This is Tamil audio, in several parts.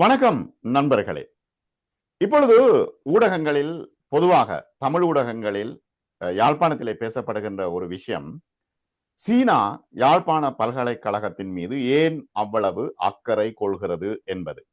வணக்கம் நண்பர்களே. இப்பொழுது ஊடகங்களில் பொதுவாக தமிழ் ஊடகங்களில் யாழ்ப்பாணத்திலே பேசப்படுகின்ற ஒரு விஷயம் சீனா யாழ்ப்பாண பல்கலைக்கழகத்தின் மீது ஏன் அவ்வளவு அக்கறை கொள்கிறது என்பது.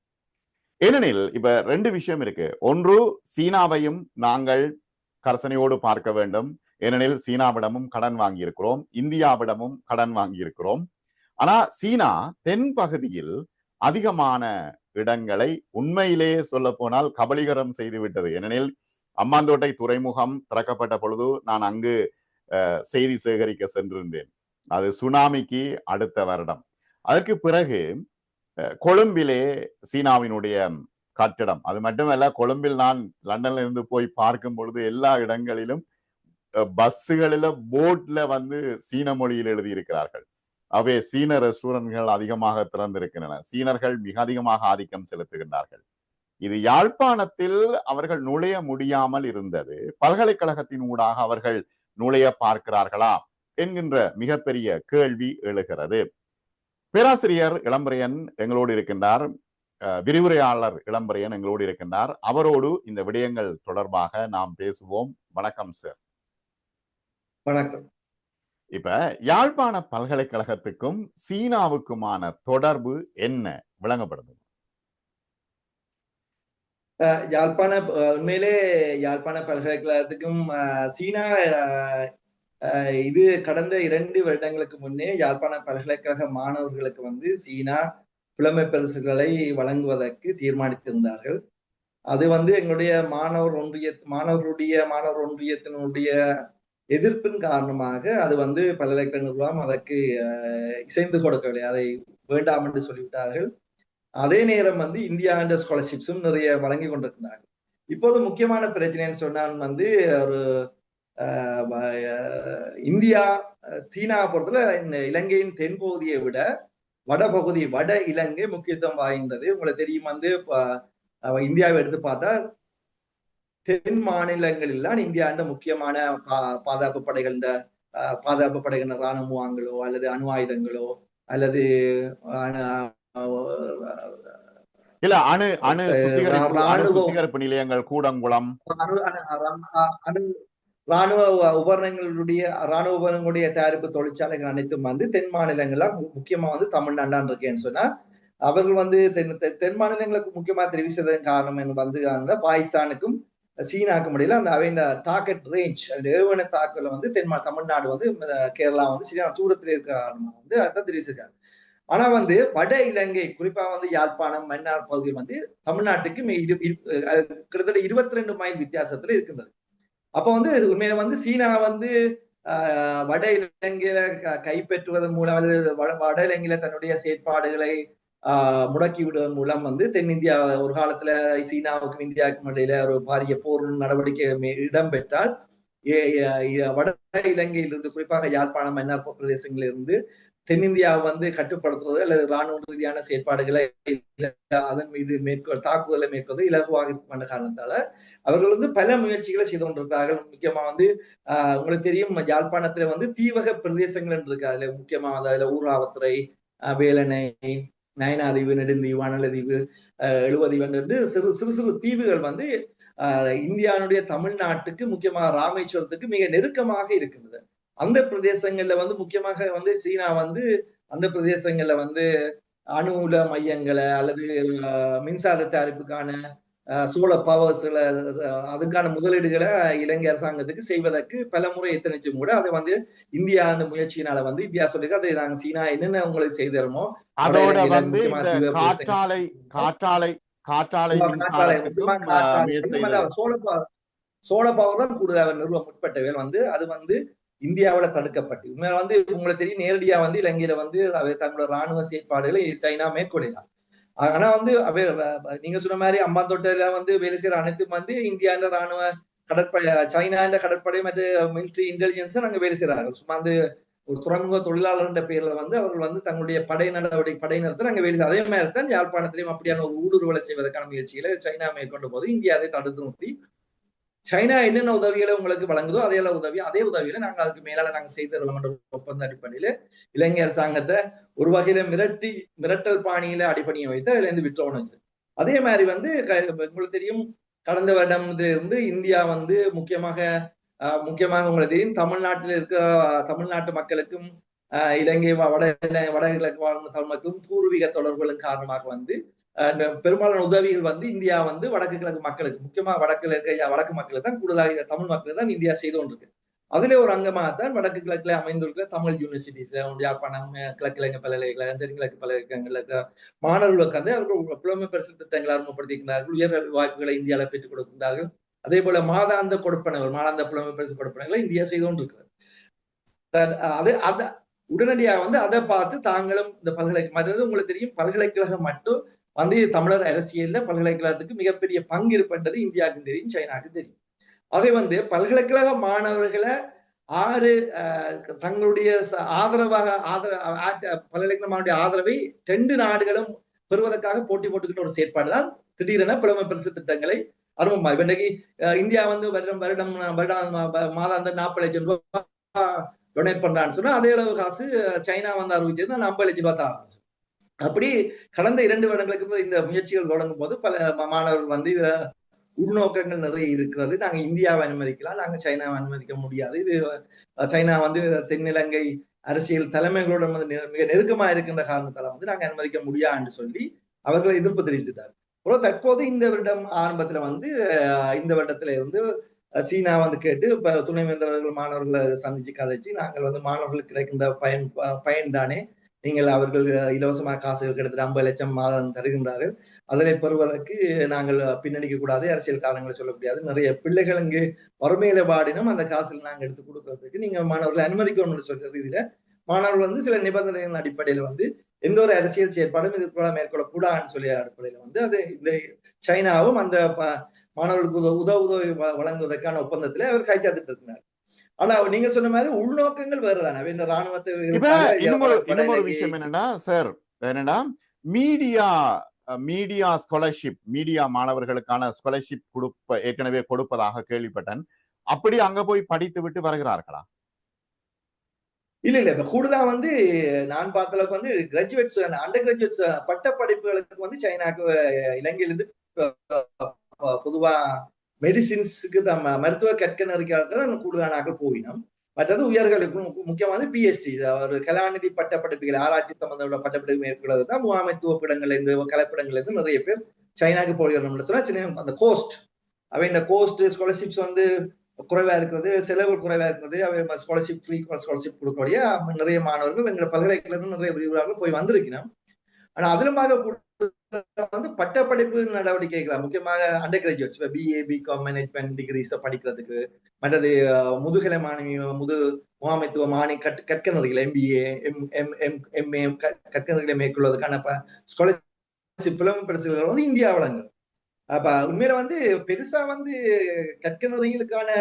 ஏனெனில் இப்ப ரெண்டு விஷயம் இருக்கு. ஒன்று சீனாவையும் நாங்கள் கரசனையோடு பார்க்க வேண்டும். ஏனெனில் சீனாவிடமும் கடன் வாங்கியிருக்கிறோம். இந்தியாவிடமும் கடன் வாங்கியிருக்கிறோம். ஆனா சீனா தென் பகுதியில் அதிகமான இடங்களை உண்மையிலேயே சொல்ல போனால் கபலீகரம் செய்து விட்டது. ஏனெனில் அம்மாந்தோட்டை துறைமுகம் திறக்கப்பட்ட பொழுது நான் அங்கு செய்தி சேகரிக்க சென்றிருந்தேன். அது சுனாமிக்கு அடுத்த வருடம். அதற்கு பிறகு அஹ், கொழும்பிலே சீனாவினுடைய கட்டிடம். அது மட்டுமல்ல கொழும்பில் நான் லண்டன்ல இருந்து போய் பார்க்கும் பொழுது எல்லா இடங்களிலும் பஸ்ஸுகளில போட்ல வந்து சீன மொழியில் எழுதியிருக்கிறார்கள். அவை சீன ரெஸ்டாரண்ட்கள் அதிகமாக திறந்திருக்கின்றன. சீனர்கள் மிக அதிகமாக ஆதிக்கம் செலுத்துகின்றார்கள். இது யாழ்ப்பாணத்தில் அவர்கள் நுழைய முடியாமல் இருந்தது. பல்கலைக்கழகத்தின் ஊடாக அவர்கள் நுழைய பார்க்கிறார்களா என்கின்ற மிகப்பெரிய கேள்வி எழுகிறது. பேராசிரியர் இளம்பரையன் எங்களோடு இருக்கின்றார். அஹ், விரிவுரையாளர் இளம்பரையன் எங்களோடு இருக்கின்றார். அவரோடு இந்த விடயங்கள் தொடர்பாக நாம் பேசுவோம். வணக்கம் சார் வணக்கம். இப்ப யாழ்ப்பாண பல்கலைக்கழகத்துக்கும் சீனாவுக்குமான தொடர்பு என்ன? விளங்கப்படுது. யாழ்ப்பாண உண்மையிலே யாழ்ப்பாண பல்கலைக்கழகத்துக்கும் சீனா இது கடந்த இரண்டு வருடங்களுக்கு முன்னே யாழ்ப்பாண பல்கலைக்கழக மாணவர்களுக்கு வந்து சீனா புலமை பரிசுகளை வழங்குவதற்கு தீர்மானித்திருந்தார்கள். அது வந்து எங்களுடைய மாணவர் ஒன்றிய மாணவருடைய மாணவர் ஒன்றியத்தினுடைய எதிர்ப்பின் காரணமாக அது வந்து பல்கலைக்கழக நிர்வாகம் அதற்கு இசைந்து கொடுக்கவில்லை. அதை வேண்டாம் என்று சொல்லிவிட்டார்கள். அதே நேரம் வந்து இந்தியா என்ற ஸ்காலர்ஷிப்ஸும் நிறைய வழங்கி கொண்டிருக்கிறார்கள். இப்போது முக்கியமான பிரச்சனைன்னு சொன்னால் வந்து ஒரு இந்தியா சீனா பொறுத்தல இந்த இலங்கையின் தென்பகுதியை விட வடபகுதி வட இலங்கை முக்கியத்துவம் வாய்ந்தது. உங்களுக்கு தெரியும் வந்து இப்ப, இந்தியாவை எடுத்து பார்த்தா தென் மாநிலங்களெல்லாம் இந்தியாண்ட முக்கியமான பா- பாதுகாப்பு படைகள் பாதுகாப்பு படைகள் ராணுவ முகாம்களோ அல்லது அணு ஆயுதங்களோ அல்லது இல்ல அணு அணு சுத்திகரிப்பு நிலையங்கள் கூடங்குளம். ராணுவ உபகரணங்களுடைய ராணுவ உபகரணங்களுடைய தயாரிப்பு தொழிற்சாலைகள் அனைத்தும் வந்து தென் மாநிலங்கள்ல மு- முக்கியமா வந்து தமிழ்நாடான் இருக்கேன்னு சொன்னா அவர்கள் வந்து தென் தென் மாநிலங்களுக்கு முக்கியமா தெரிவித்ததன் காரணம் என்ன வந்து பாகிஸ்தானுக்கும் சீனாக்கு முடியல. அந்த அவையின் டார்கெட் ரேஞ்ச் அந்த ஏவன தாக்கல வந்து தென்மா தமிழ்நாடு வந்து கேரளா வந்து சரியான தூரத்தில் இருக்கிற காரணமாக வந்து அதான் தெரிவிச்சிருக்காங்க. ஆனா வந்து வட இலங்கை குறிப்பா வந்து யாழ்ப்பாணம் மன்னார் பகுதியில் வந்து தமிழ்நாட்டுக்கு இரு- இரு- கிட்டத்தட்ட இருபத்தி ரெண்டு மைல் வித்தியாசத்துல இருக்கின்றது. அப்ப வந்து உண்மையில வந்து சீனா வந்து ஆஹ், வட இலங்கையில கைப்பற்றுவதன் மூலம் வட- இலங்கையில தன்னுடைய செயற்பாடுகளை முடக்கி விடுவதன் மூலம் வந்து தென்னிந்தியா ஒரு காலத்துல சீனாவுக்கும் இந்தியாவுக்கும் இடையில ஒரு பாரிய போர் நடவடிக்கை இடம்பெற்றால் வட இலங்கையிலிருந்து குறிப்பாக யாழ்ப்பாணம் மன்னார் பிரதேசங்களில் இருந்து தென்னிந்தியாவை வந்து கட்டுப்படுத்துறது அல்லது ராணுவ ரீதியான செயற்பாடுகளை அதன் மீது மேற்கொள் தாக்குதலை மேற்கொள்வது இலகுவாக இருக்கின்ற காரணத்தால அவர்கள் வந்து பல முயற்சிகளை செய்து கொண்டிருக்கிறார்கள். முக்கியமா வந்து ஆஹ் உங்களுக்கு தெரியும் யாழ்ப்பாணத்துல வந்து தீவக பிரதேசங்கள் என்று இருக்கு. அதுல முக்கியமா வந்து அதுல ஊராவத்துறை வேலனை நயனாதீவு நெடுந்தீவு அனலதீவு ஆஹ் எழுவதீவு என்று சிறு சிறு சிறு தீவுகள் வந்து ஆஹ் இந்தியாவுடைய தமிழ்நாட்டுக்கு முக்கியமாக ராமேஸ்வரத்துக்கு மிக நெருக்கமாக இருக்கின்றது. அந்த பிரதேசங்கள்ல வந்து முக்கியமாக வந்து சீனா வந்து அந்த பிரதேசங்கள்ல வந்து அணு மையங்களை அல்லது மின்சாரத்தை அறிப்புக்கான சோழ பவர்ஸ்ல அதுக்கான முதலீடுகளை இலங்கை அரசாங்கத்துக்கு செய்வதற்கு பல முறை எத்தனைச்சும் கூட அதை வந்து இந்தியா அந்த முயற்சியினால வந்து இந்தியா சொல்லிருக்கு. அதை நாங்க சீனா என்னென்ன உங்களுக்கு செய்தரமோ அதோட வந்து காற்றாலை காற்றாலை காற்றாலை சோழ பவர் பவர் தான் கூடுதல் அவர் நிறுவ முற்பட்டவைகள் வந்து. அது வந்து இந்தியாவுல தடுக்கப்பட்டு உண்மையில வந்து உங்களுக்கு தெரியும் நேரடியா வந்து இலங்கையில வந்து தங்களோட ராணுவ செயற்பாடுகளை சைனா மேற்கொள்ளலாம் ஆனா வந்து நீங்க சொன்ன மாதிரி அம்பாந்தோட்டையில வந்து வேலை செய்யற அனைத்தும் வந்து இந்தியாண்ட ராணுவ கடற்படை சைனாண்ட கடற்படை மற்றும் மிலிட்ரி இன்டெலிஜென்ஸ் நாங்க வேலை செய்யறாங்க சும்மா வந்து ஒரு துறைமுக தொழிலாளர்ன்ற பேர்ல வந்து அவர்கள் வந்து தங்களுடைய படை நடவடிக்கை படையினத்தை நாங்க வேலை செய்ய- அதே மாதிரி தான் யாழ்ப்பாணத்திலையும் அப்படியான ஒரு ஊடுருவலை செய்வதற்கான முயற்சிகளை சைனா மேற்கொண்ட போது இந்தியா அதை தடுத்து நிறுத்தி சைனா என்னென்ன உதவிகளை உங்களுக்கு வழங்குதோ அதே அளவு உதவி அதே உதவியில நாங்கள் அதுக்கு மேலால நாங்கள் செய்து தருவோம் ஒப்பந்த அடிப்படையில இலங்கை அரசாங்கத்தை ஒரு வகையில மிரட்டி மிரட்டல் பாணியில அடிப்படையை வைத்து அதுல இருந்து விட்டுறோம்னு அதே மாதிரி வந்து உங்களுக்கு தெரியும் கடந்த வருடத்திலிருந்து இந்தியா வந்து முக்கியமாக முக்கியமாக உங்களுக்கு தெரியும் தமிழ்நாட்டில் இருக்கிற தமிழ்நாட்டு மக்களுக்கும் இலங்கை வட வடகிழக்கு வாழ்ந்த தமிழ் மக்களும் பூர்வீக தொடர்புகளின் காரணமாக வந்து பெரும்பாலான உதவிகள் வந்து இந்தியா வந்து வடக்கு கிழக்கு மக்களுக்கு முக்கியமா வடக்கு வடக்கு மக்களை தான் கூடுதலாக தமிழ் மக்களை தான் இந்தியா செய்து கொண்டிருக்கு. அதுல ஒரு அங்கமாக தான் வடக்கு கிழக்குல அமைந்திருக்கிற தமிழ் யூனிவர்சிட்டிஸ்ல யாழ்ப்பாணம் கிழக்கிழங்க பல்கலைக்கழகம் தென்கிழக்கு பல்கலைக்கழகங்கள்ல மாணவர்களுக்கு வந்து அவர்கள் புலமை பரிசு திட்டங்களை அறிமுகப்படுத்திக்கிறார்கள் உயர் வாய்ப்புகளை இந்தியாவில் பெற்றுக் கொடுக்கின்றார்கள். அதே போல மாதாந்த கொடுப்பனங்கள் மாதாந்த புலமை பரிசு கொடுப்பனங்களை இந்தியா செய்து கொண்டிருக்கிறது. அது அத உடனடியாக வந்து அதை பார்த்து தாங்களும் இந்த பல்கலை மற்றது உங்களுக்கு தெரியும் பல்கலைக்கழகம் மட்டும் வந்து தமிழர் அரசியல்ல பல்கலைக்கழகத்துக்கு மிகப்பெரிய பங்கு இருப்பது இந்தியாவுக்கும் தெரியும் சைனாவுக்கும் தெரியும். அதை வந்து பல்கலைக்கழக மாணவர்களை ஆறு தங்களுடைய ஆதரவாக ஆதரவு பல்கலைக்கழக ஆதரவை ரெண்டு நாடுகளும் பெறுவதற்காக போட்டி போட்டுக்கிட்ட ஒரு செயற்பாடு தான். திடீரென புலமை பரிசு திட்டங்களை அறிமுகமா இன்னைக்கு இந்தியா வந்து வருடம் வருடம் வருடம் மாதாந்த நாற்பது லட்சம் ரூபாய் டொனேட் பண்றான்னு சொன்னா அதே அளவு காசு சைனா வந்து அறிவிச்சதுன்னா ஐம்பது லட்சம் ரூபாய் தான் ஆரம்பிச்சு அப்படி கடந்த இரண்டு வருடங்களுக்கு இந்த முயற்சிகள் தொடங்கும் போது பல மாணவர்கள் வந்து இதுல உள்நோக்கங்கள் நிறைய இருக்கிறது. நாங்க இந்தியாவை அனுமதிக்கலாம் நாங்க சைனாவை அனுமதிக்க முடியாது. இது சைனா வந்து தென்னிலங்கை அரசியல் தலைமைகளுடன் வந்து மிக நெருக்கமா இருக்கின்ற காரணத்தால வந்து நாங்க அனுமதிக்க முடியாதுன்னு சொல்லி அவர்களை எதிர்ப்பு தெரிவித்துட்டார். தற்போது இந்த வருடம் ஆரம்பத்துல வந்து இந்த வருடத்துல இருந்து சீனா வந்து கேட்டு இப்ப துணைவேந்தர்கள் மாணவர்களை சந்திச்சு கதைச்சு நாங்கள் வந்து மாணவர்களுக்கு கிடைக்கின்ற பயன் பயன் தானே நீங்கள் அவர்கள் இலவசமாக காசு கிட்டத்தட்ட ஐம்பது லட்சம் மாதம் தருகின்றார்கள். அதனை பெறுவதற்கு நாங்கள் பின்னணிக்க கூடாது. அரசியல் காரணங்களை சொல்ல முடியாது. நிறைய பிள்ளைகள் இங்கு வறுமையில பாடினும் அந்த காசில் நாங்கள் எடுத்து கொடுக்கறதுக்கு நீங்க மாணவர்களை அனுமதிக்கணும்னு சொல்ற ரீதியில மாணவர்கள் வந்து சில நிபந்தனைகளின் அடிப்படையில் வந்து எந்த ஒரு அரசியல் செயற்பாடும் இதுக்குள்ள மேற்கொள்ளக்கூடாதுன்னு சொல்லி அடிப்படையில வந்து அது இந்த சைனாவும் அந்த மாணவர்களுக்கு உதவு உதவி வழங்குவதற்கான ஒப்பந்தத்தில் அவர் கைச்சாத்திட்டு இருக்கிறார் ஆனா நீங்க சொன்ன மாதிரி உள்நோக்கங்கள் வேறுதானே? இந்த ராணுவத்தை இன்னொரு விஷயம் என்னன்னா சார் என்னன்னா மீடியா மீடியா ஸ்காலர்ஷிப் மீடியா மாணவர்களுக்கான ஸ்காலர்ஷிப் கொடுப்ப ஏற்கனவே கொடுப்பதாக கேள்விப்பட்டேன். அப்படி அங்க போய் படித்து விட்டு வருகிறார்களா? இல்ல இல்ல கூடுதலா வந்து நான் பார்த்த அளவுக்கு வந்து கிராஜுவேட்ஸ் அண்டர் கிராஜுவேட்ஸ் பட்ட படிப்புகளுக்கு வந்து சைனாக்கு இலங்கையிலிருந்து பொதுவா மெடிசின்ஸுக்கு மருத்துவ கற்கனறிக்காக கூடுதலான ஆக்கள் போவினோம் மற்றது உயர்களுக்கு முக்கியமாக வந்து பிஎஸ்டி ஒரு கலாநிதி பட்ட படிப்புகள் ஆராய்ச்சி சம்பந்தப்பட்ட பட்டப்படிப்பு மேற்கொள்வது தான் முகாமைத்துவ பிடங்கள்ல இருந்து இருந்து நிறைய பேர் சைனாக்கு போகிறோம்னு சொன்னா சின்ன அந்த கோஸ்ட் அவை இந்த கோஸ்ட் ஸ்காலர்ஷிப்ஸ் வந்து குறைவா இருக்கிறது செலவு குறைவா இருக்கிறது. அவை ஸ்காலர்ஷிப் ஃப்ரீ ஸ்காலர்ஷிப் கொடுக்கக்கூடிய நிறைய மாணவர்கள் எங்க பல்கலைக்கழகம் நிறைய விரிவுரைகள் போய் வந்திருக்கணும் அதிலும் அது வந்து பட்டப்படிப்பு நடவடிக்கைகள் முக்கியமாக அண்டர் கிராஜுவேட்ஸ் இப்போ BA B Com management degrees படிக்கிறதுக்கு மற்றது முதுகலை மாணவி முது முகாமைத்துவ மாணி கட் கற்கனர்கள் MBA M M M MA கற்கனர்களை மேற்கொள்வதற்கான ஸ்காலர்ஷிப் பிரச்சனைகள் பரிசுகள் வந்து இந்தியா வழங்கும். அப்ப உண்மையில வந்து பெருசா வந்து கற்கனர்களுக்கான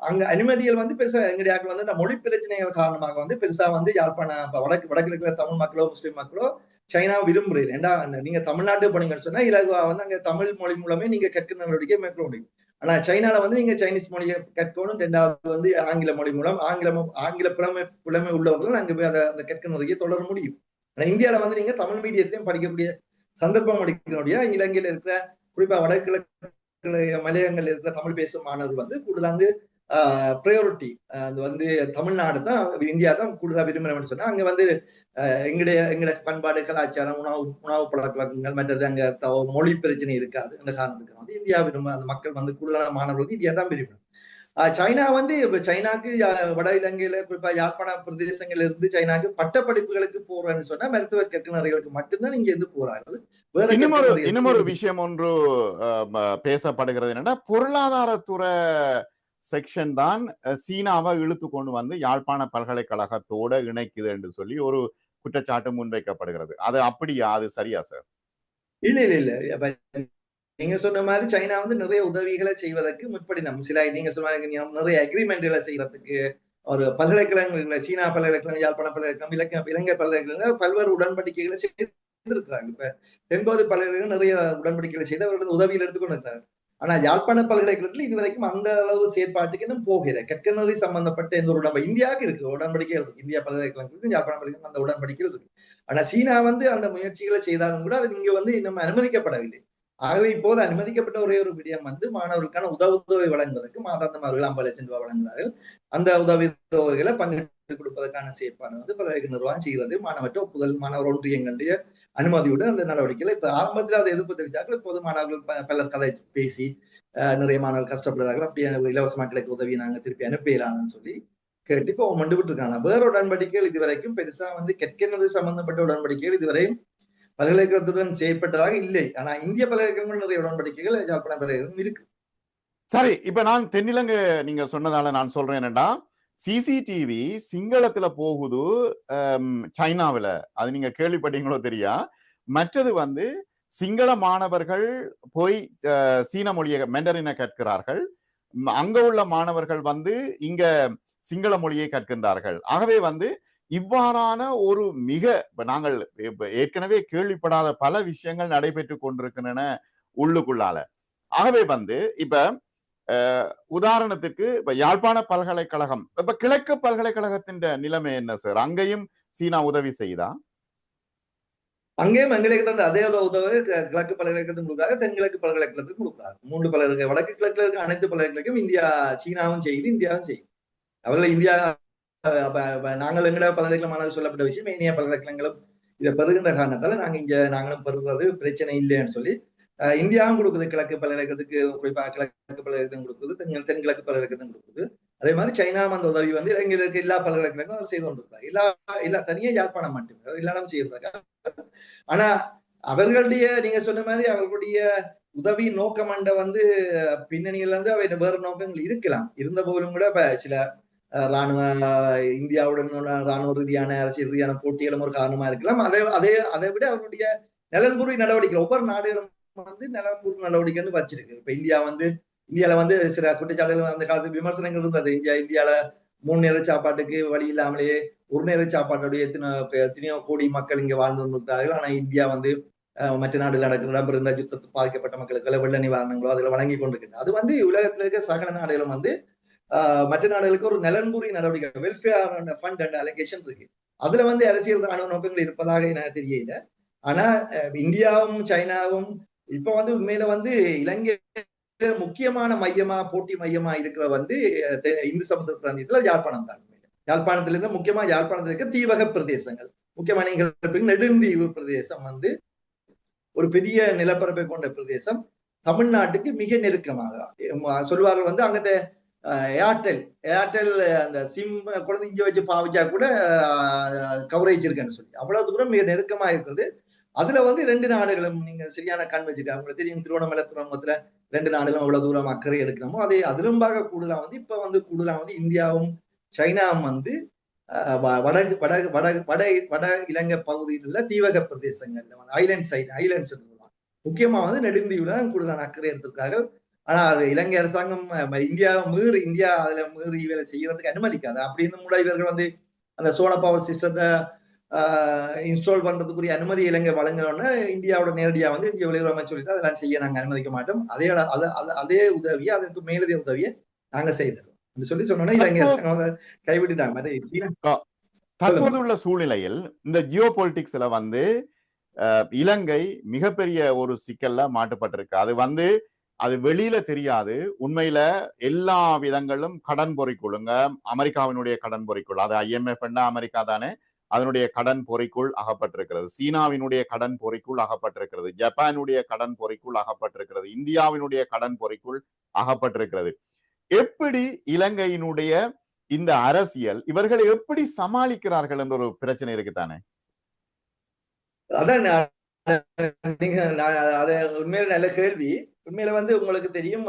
அங்க அனுமதிகள் வந்து பெருசா எங்களுடைய வந்து இந்த மொழி பிரச்சனைகள் காரணமாக வந்து பெருசா வந்து யாழ்ப்பாணம் வடக்கு வடக்கு இருக்கிற தமிழ் மக்களோ முஸ்லீம் மக்களோ சைனா விரும்புறீங்க ஏண்டா நீங்க தமிழ்நாட்டு போனீங்கன்னு சொன்னா இலகுவா வந்து அங்க தமிழ் மொழி மூலமே நீங்க கற்க நடவடிக்கை மேற்கொள்ள முடியும். ஆனா சைனால வந்து நீங்க சைனீஸ் மொழியை கற்கணும். ரெண்டாவது வந்து ஆங்கில மொழி மூலம் ஆங்கிலம் ஆங்கில புலமை புலமை உள்ளவர்கள் அங்க போய் அதை அந்த கற்க நிறைய தொடர முடியும். ஆனா இந்தியாவில வந்து நீங்க தமிழ் மீடியத்திலையும் படிக்கக்கூடிய சந்தர்ப்பம் அளிக்கக்கூடிய இலங்கையில இருக்கிற குறிப்பா வடகிழக்கு மலையங்கள் இருக்கிற தமிழ் பேசும் மாணவர்கள் வந்து கூடுதலாந்து ப்ரையாரிட்டி அது வந்து தமிழ்நாடு தான் இந்தியா தான் கூடுதலா விரும்புறேன்னு சொன்னா அங்க வந்து எங்களுடைய எங்களுடைய பண்பாடு கலாச்சாரம் உணவு உணவு பழக்க வழக்கங்கள் மற்றது அங்க மொழி பிரச்சனை இருக்காது என்ற காரணத்துக்கு வந்து இந்தியா விரும்ப அந்த மக்கள் வந்து கூடுதலான மாணவர்களுக்கு இந்தியா தான் விரும்பணும் சைனா வந்து இப்ப சைனாக்கு வட இலங்கையில குறிப்பா யாழ்ப்பாண பிரதேசங்கள்ல இருந்து சைனாக்கு பட்ட படிப்புகளுக்கு போறேன்னு சொன்னா மருத்துவ கற்கனர்களுக்கு மட்டும்தான் இங்க இருந்து போறார்கள். இன்னும் இன்னும் ஒரு விஷயம் ஒன்று பேசப்படுகிறது என்னன்னா பொருளாதாரத்துறை செக்ஷன் தான் சீனாவை இழுத்து கொண்டு வந்து யாழ்ப்பாண பல்கலைக்கழகத்தோட இணைக்குது என்று சொல்லி ஒரு குற்றச்சாட்டு முன்வைக்கப்படுகிறது. அது அப்படியா? அது சரியா சார் இல்ல இல்ல இல்ல. நீங்க சொன்ன மாதிரி சைனா வந்து நிறைய உதவிகளை செய்வதற்கு முற்படினோம் சில நீங்க சொன்ன நிறைய அக்ரிமெண்ட்களை செய்யறதுக்கு ஒரு பல்கலைக்கழகங்கள் சீனா பல்கலைக்கழகம் யாழ்ப்பாண பல்கலைக்கழகம் இலக்க இலங்கை பல்கலைக்கழகம் பல்வேறு உடன்படிக்கைகளை செய்திருக்கிறாங்க. இப்ப தென்போது பல்கலைக்கழகம் நிறைய உடன்படிக்கைகளை செய்து அவர்களது உதவியில் எடுத்துக்கொண்டு இருக்கிறாங்க. ஆனா யாழ்ப்பாண பல்கலைக்கழகத்தில் இதுவரைக்கும் அந்த அளவு செயற்பாட்டுக்கு இன்னும் போகிற கற்கனரி சம்பந்தப்பட்ட எந்த ஒரு உடன்படி இந்தியாவுக்கு இருக்கு உடன்படிக்கைகள் இருக்கு. இந்தியா பல்கலைக்கழகத்துக்கு யாழ்ப்பாண பல்கலைக்கழகம் அந்த உடன்படிக்கைகள் இருக்கு. ஆனா சீனா வந்து அந்த முயற்சிகளை செய்தாலும் கூட அது இங்க வந்து இன்னும் அனுமதிக்கப்படவில்லை. ஆகவே இப்போது அனுமதிக்கப்பட்ட ஒரே ஒரு விடயம் வந்து மாணவர்களுக்கான உதவி வழங்குவதற்கு மாதாந்தம் அவர்கள் ஐம்பது லட்சம் ரூபாய் வழங்குகிறார்கள். அந்த உதவி தொகைகளை பங்கிட்டு கொடுப்பதற்கான செயற்பாடு வந்து பல்கலைக்கழக நிர்வாகம் செய்கிறது. மாணவற்ற ஒப்புதல் மாணவர் ஒன்றியங்களுடைய அனுமதியுடன் அந்த நடவடிக்கைகள் இப்ப ஆரம்பத்தில் அதை எதிர்ப்பு தெரிவித்தார்கள் பொது மாணவர்கள் பலர் கதை பேசி அஹ், நிறைய மாணவர்கள் கஷ்டப்படுறார்கள் அப்படியே இலவச மக்களுக்கு உதவி நாங்கள் திருப்பி அனுப்பிடலாம்னு சொல்லி கேட்டு இப்போ மண்டு விட்டுருக்காங்க வேற உடன்படிக்கைகள் இதுவரைக்கும் பெருசா வந்து கெட்கெனது சம்பந்தப்பட்ட உடன்படிக்கைகள் இதுவரையும் பல்கலைக்கழகத்துடன் செய்யப்பட்டதாக இல்லை. ஆனா இந்திய பல்கலைக்கழகங்கள் நிறைய உடன்படிக்கைகள் யாழ்ப்பாண பல்கலைக்கழகம் இருக்கு. சரி இப்ப நான் தென்னிலங்கு நீங்க சொன்னதால நான் சொல்றேன் என்னடா சிசிடிவி சிங்களத்துல போகுது சைனாவில். அது நீங்க கேள்விப்பட்டீங்களோ தெரியா? மற்றது வந்து சிங்கள மாணவர்கள் போய் சீன மொழியை மெண்டரினை கற்கிறார்கள். அங்க உள்ள மாணவர்கள் வந்து இங்க சிங்கள மொழியை கற்கின்றார்கள். ஆகவே வந்து இவ்வாறான ஒரு மிக நாங்கள் ஏற்கனவே கேள்விப்படாத பல விஷயங்கள் நடைபெற்று கொண்டிருக்கின்றன உள்ளுக்குள்ளால. ஆகவே வந்து இப்ப உதாரணத்துக்கு இப்ப யாழ்ப்பாண பல்கலைக்கழகம் இப்ப கிழக்கு பல்கலைக்கழகத்தின் நிலைமை என்ன சார் அங்கேயும் சீனா உதவி செய்தா? அங்கேயும் எங்களுக்கு தந்த அதே உதவி கிழக்கு பல்கலைக்கழகத்துக்கும் கொடுக்குறாங்க தென்கிழக்கு பல்கலைக்கழகத்துக்கும் கொடுக்குறாங்க. மூன்று பல்கலைக்கழக வடக்கு கிழக்கு இருக்க அனைத்து பல்கலைக்கழகம் இந்தியா சீனாவும் செய்யுது இந்தியாவும் செய்யுது அவர்கள் இந்தியா நாங்கள் எங்கட பல்கலைக்கழகமானது சொல்லப்பட்ட விஷயம் இனிய பல்கலைக்கழகங்களும் இதை பெறுகின்ற காரணத்தால நாங்க இங்க நாங்களும் பெறுகிறது பிரச்சனை இல்லைன்னு சொல்லி இந்தியாவும் கொடுக்குது கிழக்கு பல்கலைக்கழகத்துக்கு குறிப்பாக கிழக்கு பல்கலைக்கழகம் கொடுக்குது தென் தென்கிழக்கு பல்கலைக்கழகம் கொடுக்குது. அதே மாதிரி சைனாவும் அந்த உதவி வந்து இலங்கையில் எல்லா பல்கலைக்கழகம் அவர் செய்து கொண்டிருக்கிறார். எல்லா எல்லா தனியாக யாழ்ப்பாணம் மாட்டேன் அவர் எல்லாரும் செய்யறாங்க ஆனா அவர்களுடைய நீங்க சொன்ன மாதிரி அவர்களுடைய உதவி நோக்கமண்ட வந்து பின்னணியில இருந்து அவை வேறு நோக்கங்கள் இருக்கலாம். இருந்த போதிலும் கூட இப்ப சில ராணுவ இந்தியாவுடன் ராணுவ ரீதியான அரசியல் ரீதியான போட்டிகளும் ஒரு காரணமா இருக்கலாம். அதை அதே அதை விட அவர்களுடைய நலன்புரி நடவடிக்கை ஒவ்வொரு நாடுகளும் வந்து நலன்புரி நடவடிக்கைன்னு வச்சிருக்கு. இப்ப இந்தியா வந்து இந்தியால வந்து சில குற்றச்சாட்டுகள் அந்த காலத்து விமர்சனங்கள் இருந்தது. இந்தியா இந்தியால மூணு நேர சாப்பாட்டுக்கு வழி இல்லாமலேயே ஒரு நேர சாப்பாட்டுடைய எத்தனை எத்தனையோ கோடி மக்கள் இங்க வாழ்ந்து வந்திருக்கிறார்கள். ஆனா இந்தியா வந்து மற்ற நாடுகள் நடக்கிற இடம்பெறுந்த யுத்தத்தை பாதிக்கப்பட்ட மக்களுக்கு வெள்ள நிவாரணங்களோ அதில் வழங்கி கொண்டிருக்கிறது அது வந்து உலகத்துல இருக்க சகல நாடுகளும் வந்து ஆஹ், மற்ற நாடுகளுக்கு ஒரு நலன்புரி நடவடிக்கை வெல்ஃபேர் ஃபண்ட் அண்ட் அலோகேஷன் இருக்கு. அதுல வந்து அரசியல் ராணுவ நோக்கங்கள் இருப்பதாக எனக்கு தெரியல. ஆனா இந்தியாவும் சைனாவும் இப்ப வந்து உண்மையில வந்து இலங்கை முக்கியமான மையமா போட்டி மையமா இருக்கிற வந்து இந்து சமுதிர பிராந்தியத்துல யாழ்ப்பாணம் தான் உண்மையில. யாழ்ப்பாணத்துல இருந்து முக்கியமா யாழ்ப்பாணத்துல இருக்க தீவக பிரதேசங்கள். முக்கியமா நீங்கள் நெடுந்தீவு பிரதேசம் வந்து ஒரு பெரிய நிலப்பரப்பை கொண்ட பிரதேசம். தமிழ்நாட்டுக்கு மிக நெருக்கமாக. சொல்வார்கள் வந்து அங்கத்த அஹ், ஏர்டெல் ஏர்டெல் அந்த சிம் குழந்தைங்க வச்சு பாவிச்சா கூட கவரேஜ் இருக்குன்னு சொல்லி. அவ்வளவு தூரம் மிக நெருக்கமா இருக்கிறது. அதுல வந்து ரெண்டு நாடுகளும் நீங்க சரியான கண் வச்சுட்டு உங்களுக்கு தெரியும் திருவண்ணாமலை துறைமுகத்துல ரெண்டு நாடுகளும் அவ்வளவு தூரம் அக்கறை எடுக்கணுமோ அதே அதிலும் கூடுதலா வந்து இப்ப வந்து கூடுதலா வந்து இந்தியாவும் சைனாவும் வந்து வடகு வ- வடகு வடகு வட வட வட இலங்கை பகுதியில் உள்ள தீவக பிரதேசங்கள்ல ஐலண்ட் சைடு ஐலண்ட்ஸ் முக்கியமா வந்து நெடுந்தீவுல தான் கூடுதலான அக்கறை எடுத்திருக்காங்க. ஆனா அது இலங்கை அரசாங்கம் இந்தியாவை இந்தியா மீறி இந்தியா அதுல மீறி வேலை செய்யறதுக்கு அனுமதிக்காது. அப்படின்னு கூட இவர்கள் வந்து அந்த சோன பவர் சிஸ்டத்தை இன்ஸ்டால் பண்றதுக்குரிய அனுமதி இலங்கை வழங்குறோன்னு இந்தியாவோட நேரடியா வந்து இந்திய வெளியுறவு அமைச்சர் சொல்லிட்டு அதெல்லாம் செய்ய நாங்க அனுமதிக்க மாட்டோம். அதே அத- அத- அதே உதவியை அதற்கு மேலதிக உதவியை நாங்க செய்தோம் சொல்லி சொன்னோன்னா இலங்கை அரசாங்கம் கைவிட்டுட்டாங்க. தற்போது உள்ள சூழ்நிலையில் இந்த ஜியோ பொலிட்டிக்ஸ்ல வந்து இலங்கை மிகப்பெரிய ஒரு சிக்கல்ல மாட்டுப்பட்டிருக்கு. அது வந்து அது வெளியில தெரியாது. உண்மையில எல்லா விதங்களும் கடன் பொறிக்குள்ளுங்க அமெரிக்காவினுடைய கடன் பொறிக்குள். அது ஐஎம்எஃப் அமெரிக்கா தானே. அதனுடைய கடன் பொறிக்குள் அகப்பட்டிருக்கிறது. சீனாவினுடைய கடன் பொறிக்குள் அகப்பட்டிருக்கிறது. ஜப்பானுடைய கடன் பொறிக்குள் அகப்பட்டிருக்கிறது. இந்தியாவினுடைய கடன் பொறிக்குள் அகப்பட்டிருக்கிறது. எப்படி இலங்கையினுடைய இந்த அரசியல் இவர்கள் எப்படி சமாளிக்கிறார்கள் என்ற ஒரு பிரச்சனை இருக்குதானே? அதான் நீங்க அது உண்மையில நல்ல கேள்வி. உண்மையில வந்து உங்களுக்கு தெரியும்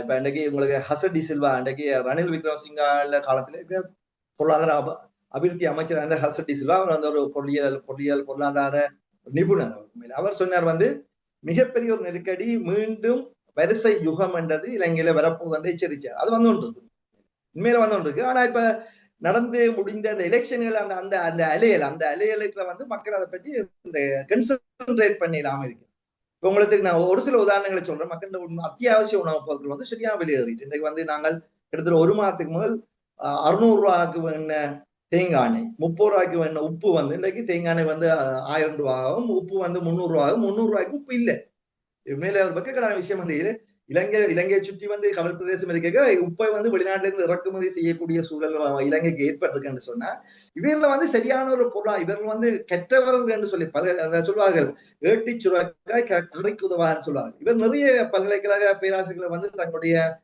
இப்ப இன்றைக்கு உங்களுக்கு ஹசடி சில்வா இன்றைக்கு ரணில் விக்ரமசிங்கால காலத்துல பொருளாதார அபிவிருத்தி அமைச்சர் அந்த ஹசடி சில்வா அவர் வந்து ஒரு பொருளியல் பொருளியல் பொருளாதார நிபுணர். அவர் அவர் சொன்னார் வந்து மிகப்பெரிய ஒரு நெருக்கடி மீண்டும் வரிசை யுகம் என்றது இலங்கையில வரப்போகுது எச்சரிச்சார் அது வந்து இருக்கு. உண்மையில வந்து இருக்கு. ஆனா இப்ப நடந்து முடிந்த அந்த எலெக்ஷன்கள் அந்த அந்த அந்த அலையல் அந்த அலையலுக்குல வந்து மக்கள் அதை பற்றி இந்த கன்சன்ட்ரேட் பண்ணிடாம இருக்கு இப்ப உங்களுக்கு நான் ஒரு சில உதாரணங்களை சொல்றேன். மக்கள் அத்தியாவசிய உணவுப் பொருட்கள் வந்து சரியா வெளியேறிட்டு இன்னைக்கு வந்து நாங்கள் கிட்டத்தட்ட ஒரு மாதத்துக்கு முதல் அஹ், அறுநூறு ரூபாய்க்கு வேண தேங்காய் முப்பது ரூபாய்க்கு வேணும் உப்பு வந்து இன்னைக்கு தேங்காய் வந்து ஆயிரம் ரூபாயும் உப்பு வந்து முந்நூறு ரூபாயும் முந்நூறு ரூபாய்க்கு உப்பு இல்லை. மேலே ஒரு வெக்கக்கடான விஷயம் வந்து இது இலங்கை இலங்கையை சுற்றி வந்து கடல் பிரதேசம் இருக்க உப்பை வந்து வெளிநாட்டிலிருந்து இறக்குமதி செய்யக்கூடிய சூழல் இலங்கைக்கு ஏற்பட்டிருக்குன்னு சொன்னா இவர்ல வந்து சரியான ஒரு பொருளா இவர்கள் வந்து கெட்டவர்கள் என்று சொல்லி பல அத சொல்வார்கள். ஏட்டி சுரக்காய் க- கரைக்கு உதவான்னு இவர் நிறைய பல்கலைக்கழக பேராசிரியர்களை வந்து தங்களுடைய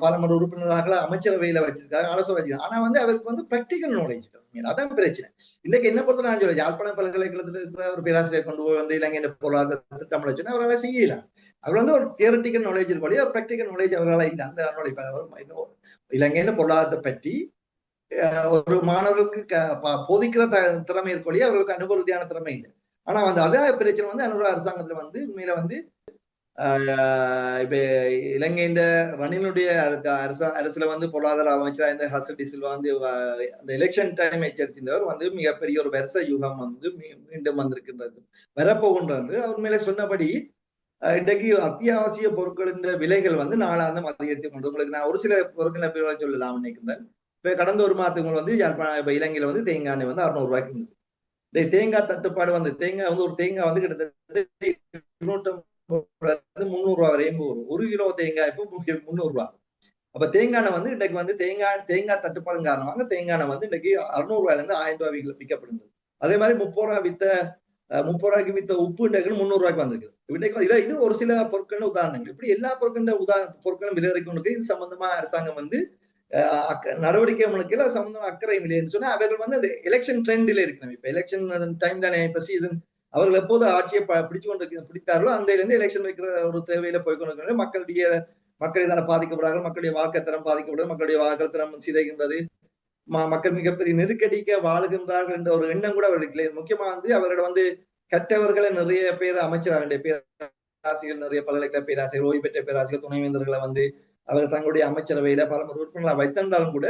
பாராளுமன்ற உறுப்பினராக அமைச்சரவையில வச்சிருக்காங்க ஆலோசனை வச்சிருக்காங்க. ஆனா வந்து அவருக்கு வந்து பிராக்டிக்கல் நாலேஜ் அதான் பிரச்சனை. இன்னைக்கு என்ன பொறுத்த நான் சொல்ல யாழ்ப்பாணம் பல்கலைக்கழகத்தில் இருக்கிற ஒரு பேராசிரியர் கொண்டு போய் வந்து இலங்கையின் பொருளாதார திட்டம் சொன்னா அவரால் செய்யலாம். அவர் வந்து ஒரு தியரட்டிக்கல் நாலேஜ் இருக்கக்கூடிய ஒரு ப்ராக்டிக்கல் நாலேஜ் அவரால் இல்லை அந்த நாலேஜ் இலங்கையில பொருளாதாரத்தை பற்றி ஒரு மாணவர்களுக்கு போதிக்கிற த திறமை இருக்கொழிய அவர்களுக்கு அனுபவ ரீதியான திறமை இல்லை. ஆனா வந்து அதே பிரச்சனை வந்து அனுர அரசாங்கத்துல வந்து உண்மையில வந்து இப்ப இலங்கையின் ரணிலுடைய அரசு அரசுல வந்து பொருளாதார அமைச்சரா இந்த ஹசடி வந்து அந்த எலெக்ஷன் டைம் எச்சரித்திருந்தவர் வந்து மிகப்பெரிய ஒரு வருஷ யுகம் வந்து மீண்டும் வந்திருக்கின்றது. வரப்போகின்றது. அவர் மேலே சொன்னபடி இன்றைக்கு அத்தியாவசிய பொருட்களின் விலைகள் வந்து நாளாந்தம் அதிகரித்து கொண்டு உங்களுக்கு நான் ஒரு சில பொருட்களை சொல்லலாம் நினைக்கின்றேன். இப்ப கடந்த ஒரு மாதத்துக்கு வந்து இப்ப இலங்கையில வந்து தேங்காய் எண்ணெய் வந்து அறுநூறு ரூபாய்க்கு இருந்தது. இந்த தேங்காய் தட்டுப்பாடு வந்து தேங்காய் வந்து ஒரு தேங்காய் வந்து கிட்டத்தட்ட முந்நூறு ரூபா வரையும் வரும் ஒரு கிலோ தேங்காய் இப்போ முந்நூறு ரூபா அப்ப தேங்காய் எண்ணெய் வந்து இன்னைக்கு வந்து தேங்காய் தேங்காய் தட்டுப்பாடு காரணமாக தேங்காய் வந்து இன்னைக்கு அறுநூறு ரூபாயில இருந்து ஆயிரம் ரூபாய் விற்க- விற்கப்படுகிறது. அதே மாதிரி முப்பது ரூபா வித்த முப்பது ரூபாய்க்கு வித்த உப்பு இன்றைக்கு முந்நூறு ரூபாய்க்கு வந்திருக்கு இன்னைக்கு இது இது ஒரு சில பொருட்கள் உதாரணங்கள். இப்படி எல்லா பொருட்கள உதாரண பொருட்களும் விலை இருக்கு இது சம்பந்தமா அரசாங்கம் வந்து அக்க- நடவடிக்கை முன்னெடுக்கல அது சம்பந்தமா அக்கறை இல்லைன்னு சொன்னா அவர்கள் வந்து அந்த எலெக்ஷன் ட்ரெண்டில் இருக்கிறோம் இப்ப எலெக்ஷன் டைம் தானே இப்ப சீசன் அவர்கள் எப்போது ஆட்சியை ப- பிடிச்சு கொண்டு பிடித்தார்களோ அந்த எலெக்ஷன் வைக்கிற ஒரு தேவையில போய் கொண்டு மக்களுடைய மக்கள் தானே பாதிக்கப்படுறார்கள் மக்களுடைய வாழ்க்கை தரம் பாதிக்கப்படுது மக்களுடைய வாழ்க்கை தரம் சிதைகின்றது. மக்கள் மிகப்பெரிய நெருக்கடிக்க வாழுகின்றார்கள் என்ற ஒரு எண்ணம் கூட அவர்களுக்கு இல்லை. முக்கியமா வந்து அவர்களிடம் வந்து கற்றவர்களை நிறைய பேர் அமைச்சராக பேராசிரியர் நிறைய பல்கலைக்கழக பேராசிரியர் ஓய்வு பெற்ற பேராசிரியர் துணைவேந்தர்களை வந்து அவர்கள் தங்களுடைய அமைச்சரவையில பல உறுப்பினர்களை வைத்திருந்தாலும் கூட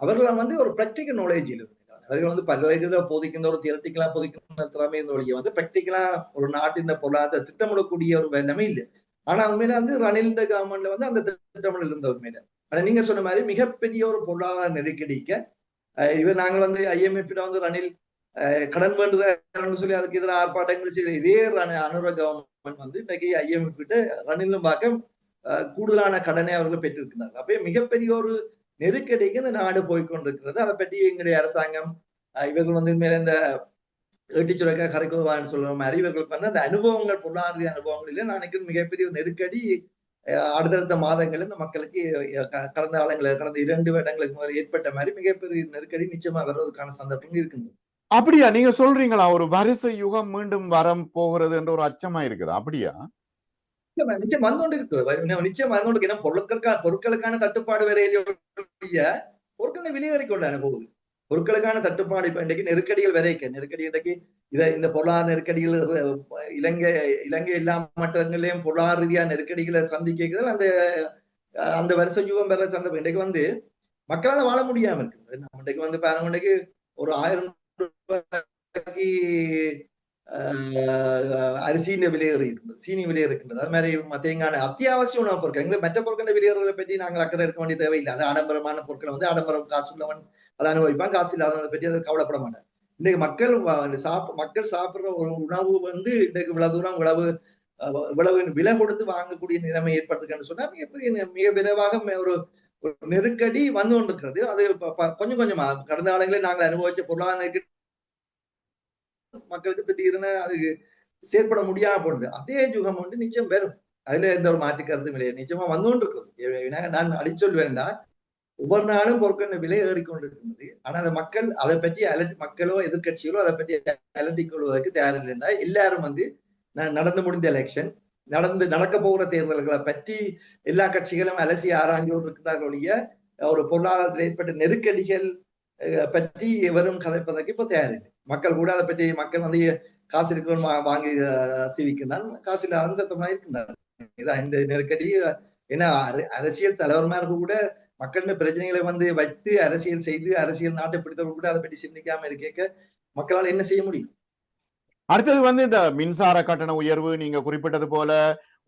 அவர்கள் வந்து ஒரு பிராக்டிக்கல் நாலேஜ் இல்லை அவர்கள் வந்து பல்வேறு போதிக்கின்ற ஒரு தியரட்டிக்கலா போதிக்கின்ற திறமை இந்த வழியை வந்து பிராக்டிக்கலா ஒரு நாட்டின் பொருளாதார திட்டமிடக்கூடிய ஒரு நிலைமை இல்லை. ஆனா உண்மையில வந்து ரணில் கவர்மெண்ட்ல வந்து அந்த திட்டமிடல் இருந்த உண்மையில. ஆனா நீங்க சொன்ன மாதிரி மிகப்பெரிய ஒரு பொருளாதார நெருக்கடிக்க இவர் நாங்கள் வந்து ஐஎம்எஃப் வந்து ரணில் கடன் வேண்டுதார்னு சொல்லி அதுக்கு எதிராக ஆர்ப்பாட்டங்கள் செய்த இதே அனுர கவர்மெண்ட் வந்து இன்னைக்கு ஐஎம்எஃப் கிட்ட ரணிலும் பார்க்க கூடுதலான கடனை அவர்கள் பெற்றிருக்கிறார்கள். அப்பயே மிகப்பெரிய ஒரு நெருக்கடிக்கு இந்த நாடு போய்கொண்டிருக்கிறது அதை பற்றி எங்களுடைய அரசாங்கம் இவர்கள் வந்து மேல இந்த ஏட்டிச்சுரைக்கா கரைக்குதுவான்னு சொல்ற மாதிரி இவர்களுக்கு வந்து அந்த அனுபவங்கள் பொருளாதார அனுபவங்கள் இல்லை. நான் நினைக்கிறேன் மிகப்பெரிய நெருக்கடி அஹ் அடுத்தடுத்த மாதங்கள் இந்த மக்களுக்கு கடந்த காலங்களில் கடந்த இரண்டு வருடங்களுக்கு முதல் ஏற்பட்ட மாதிரி மிகப்பெரிய நெருக்கடி நிச்சயமா வர்றதுக்கான சந்தர்ப்பங்கள் இருக்கின்றது. அப்படியா? நீங்க சொல்றீங்களா? ஒரு வரிசை யுகம் மீண்டும் வரம் போகிறது என்ற ஒரு அச்சமா இருக்குது அப்படியா? நிச்சயம் வந்து கொண்டு நிச்சயம் வந்து இருக்கு. பொருட்களுக்கான பொருட்களுக்கான தட்டுப்பாடு வேற பொருட்களை வெளியேறி கொண்டான போகுது பொருட்களுக்கான தட்டுப்பாடு இப்ப இன்றைக்கு நெருக்கடிகள் விரைக்க நெருக்கடி இன்றைக்கு இதை இந்த பொருளாதார நெருக்கடிகள் இலங்கை இலங்கை எல்லா மட்டங்களிலையும் பொருளாதார ரீதியா நெருக்கடிகளை சந்திக்கிறது அந்த அந்த வருஷ யுகம் பெற சந்தர்ப்பம் இன்றைக்கு வந்து மக்களால் வாழ முடியாம இருக்கு. இன்றைக்கு வந்து பாருங்க இன்றைக்கு ஒரு ஆயிரம் ரூபாய்க்கு அரிசியின் விலை இருக்கின்றது சீனி விலை இருக்கின்றது அது மாதிரி ம- அத்தியாவசிய உணவுப் பொருட்கள். எங்களுக்கு மற்ற பொருட்களை வெளியேறதை பற்றி நாங்கள் அக்கறை எடுக்க வேண்டிய தேவையில்லை. அது ஆடம்பரமான பொருட்களை வந்து ஆடம்பரம் காசு உள்ளவன் அதை அனுபவிப்பான். காசு இல்லாதவனை பற்றி அதை கவலைப்பட மாட்டேன். இன்னைக்கு மக்கள் சாப் மக்கள் சாப்பிடுற ஒரு உணவு வந்து இன்னைக்கு இவ்வளவு தூரம் இவ்வளவு இவ்வளவு விலை கொடுத்து வாங்கக்கூடிய நிலைமை ஏற்பட்டிருக்குன்னு சொன்னா மிகப்பெரிய மிக விரைவாக ஒரு நெருக்கடி வந்து கொண்டிருக்கிறது. அது கொஞ்சம் கொஞ்சமா. கடந்த காலங்களில் நாங்கள் அனுபவிச்ச பொருளாதார நெருக்கடி மக்களுக்கு திடீர்னு அது செயற்பட முடியாம போனது. அதே யுகம் வந்து நிச்சயம் வரும். அதுல எந்த ஒரு மாற்று கருத்தும் இல்லை. நிச்சயமா வந்து கொண்டிருக்கிறது நான் அடிச்சொல் வேண்டாம் ஒவ்வொரு நாளும் பொருட்கள் விலை ஏறிக்கொண்டிருக்கிறது. ஆனா அந்த மக்கள் அதை பற்றி அலட்டி மக்களோ எதிர்கட்சிகளோ அதை பற்றி அலட்டிக் கொள்வதற்கு தயாரில்லைன்னா எல்லாரும் வந்து நான் நடந்து முடிந்த எலெக்ஷன் நடந்து நடக்க போகிற தேர்தல்களை பற்றி எல்லா கட்சிகளும் அலசி ஆராய்ந்து கொண்டிருக்கிறார்கள் ஒழிய ஒரு பொருளாதாரத்தில் ஏற்பட்ட நெருக்கடிகள் பற்றி எவரும் கதைப்பதற்கு இப்போ தயாரில்லை. மக்கள் கூட அதை பற்றி மக்கள் வந்து காசு இருக்கிறவன் வாங்கி அஹ், சீவிக்கின்றான் காசு இல்லாத சத்தமா இருக்கின்றான் இதான் இந்த நெருக்கடி. ஏன்னா அர- அரசியல் தலைவர்மார்கள் கூட மக்களின் பிரச்சனைகளை வந்து வைத்து அரசியல் செய்து அரசியல் நாட்டை பிடித்தவர்கள் கூட அதை பற்றி சிந்திக்காம இருக்க மக்களால் என்ன செய்ய முடியும்? அடுத்தது வந்து இந்த மின்சார கட்டண உயர்வு நீங்க குறிப்பிட்டது போல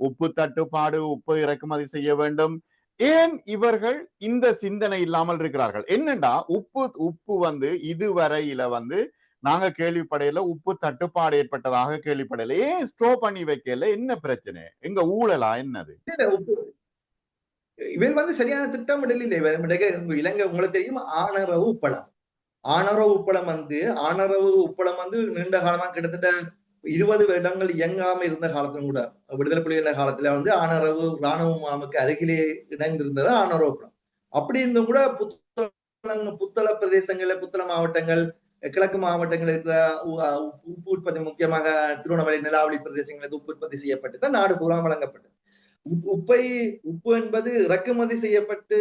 உப்பு தட்டுப்பாடு உப்பு இறக்குமதி செய்ய வேண்டும். ஏன் இவர்கள் இந்த சிந்தனை இல்லாமல் இருக்கிறார்கள்? என்னண்டா உப்பு உப்பு வந்து இதுவரையில வந்து நாங்க கேள்விப்படையில உப்பு தட்டுப்பாடு ஏற்பட்டதாக கேள்விப்படையில. ஏன் ஸ்டோ பண்ணி வைக்கல? என்ன பிரச்சனை? எங்க ஊழலா என்னது? உப்பு- இவர் வந்து சரியான திட்டமிடல் இல்லை உங்க இலங்கை உங்களுக்கு தெரியும் ஆனரவு உப்பளம். ஆனரவு உப்பளம் வந்து ஆனரவு உப்பளம் வந்து நீண்ட காலமா கிட்டத்தட்ட இருபது வருடங்கள் இயங்காம இருந்த காலத்திலும் கூட விடுதலை புலிகள் காலத்துல வந்து ஆனரவு ராணுவ முகாமுக்கு அருகிலே இணைந்திருந்தது ஆனரவு உப்பளம். அப்படி இருந்தும் கூட புத்தளம் புத்தள பிரதேசங்கள்ல புத்தள மாவட்டங்கள் கிழக்கு மாவட்டங்களில் இருக்கிற உ- உப்பு உற்பத்தி முக்கியமாக திருவண்ணாமலை நிலாவளி பிரதேசங்களில் உப்பு உற்பத்தி செய்யப்பட்டு தான் நாடு பூரா வழங்கப்பட்டது. உப்பு- உப்பை உப்பு என்பது இறக்குமதி செய்யப்பட்டு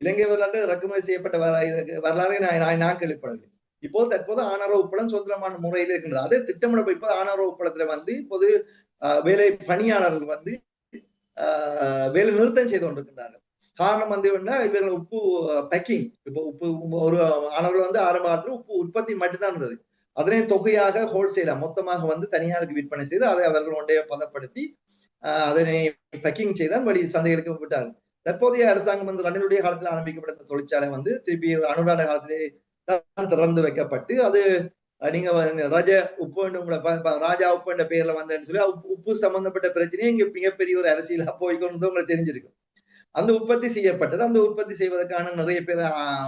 இலங்கை வரலாறு இறக்குமதி செய்யப்பட்ட வர- இது நான் நான் கேள்விப்படவில்லை. இப்போ தற்போது ஆணவ உப்பளம் சுதந்திரமான முறையில் இருக்கின்றது. அதே திட்டமிட இப்போது ஆணவ உப்பளத்துல வந்து இப்போது வேலை பணியாளர்கள் வந்து ஆஹ், வேலை நிறுத்தம் செய்து கொண்டிருக்கின்றார்கள். காரணம் வந்து என்ன இவர்கள் உப்பு பேக்கிங் இப்போ உப்பு ஒரு ஆணவர்கள் வந்து ஆரம்ப காலத்துல உப்பு உற்பத்தி மட்டும்தான் இருந்தது. அதனை தொகையாக ஹோல்சேலா மொத்தமாக வந்து தனியாருக்கு விற்பனை செய்து அதை அவர்கள் ஒன்றைய பதப்படுத்தி அதனை பேக்கிங் செய்தால் வழி சந்தைகளுக்கு விட்டார்கள். தற்போதைய அரசாங்கம் வந்து ரணிலுடைய காலத்தில் ஆரம்பிக்கப்பட்ட தொழிற்சாலை வந்து திருப்பி அனுராத காலத்திலே தான் திறந்து வைக்கப்பட்டு அது நீங்க ரஜ உப்பு உங்களை ராஜா உப்பு என்ற பெயர்ல வந்தேன்னு சொல்லி உப்பு- சம்பந்தப்பட்ட பிரச்சனையும் இங்க மிகப்பெரிய ஒரு அரசியலா போய்க்கொண்டு உங்களுக்கு தெரிஞ்சிருக்கும் அந்த உற்பத்தி செய்யப்பட்டது. அந்த உற்பத்தி செய்வதற்கான நிறைய பேர்